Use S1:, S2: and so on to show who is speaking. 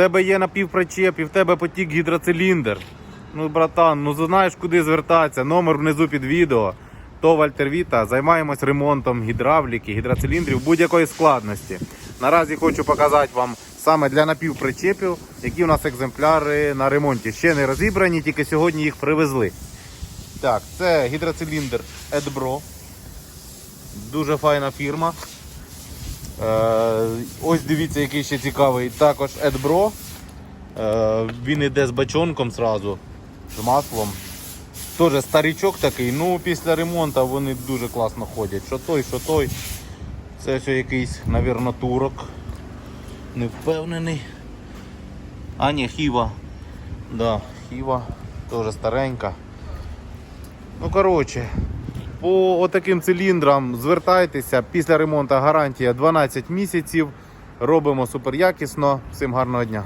S1: тебе є напівпричеп, і в тебе потік гідроциліндр. Ну, братан, ну знаєш, куди звертатися. Номер внизу під відео. То Вальтер Віта. Займаємось ремонтом гідравліки, гідроциліндрів будь-якої складності. Наразі хочу показати вам саме для напівпричепів, які у нас екземпляри на ремонті. Ще не розібрані, тільки сьогодні їх привезли. Так, це гідроциліндр Edbro. Дуже файна фірма. Е, ось дивіться, який ще цікавий. Також Edbro. Е, він іде з бачонком зразу, з маслом. Теж старічок такий, ну після ремонту вони дуже класно ходять. Що той, що той. Це все якийсь, навірно, турок. Не впевнений. А, ні, хіва. Да, хіва. Теж старенька. Ну, коротше, по отаким циліндрам звертайтеся. Після ремонту гарантія 12 місяців. Робимо супер якісно. Всім гарного дня.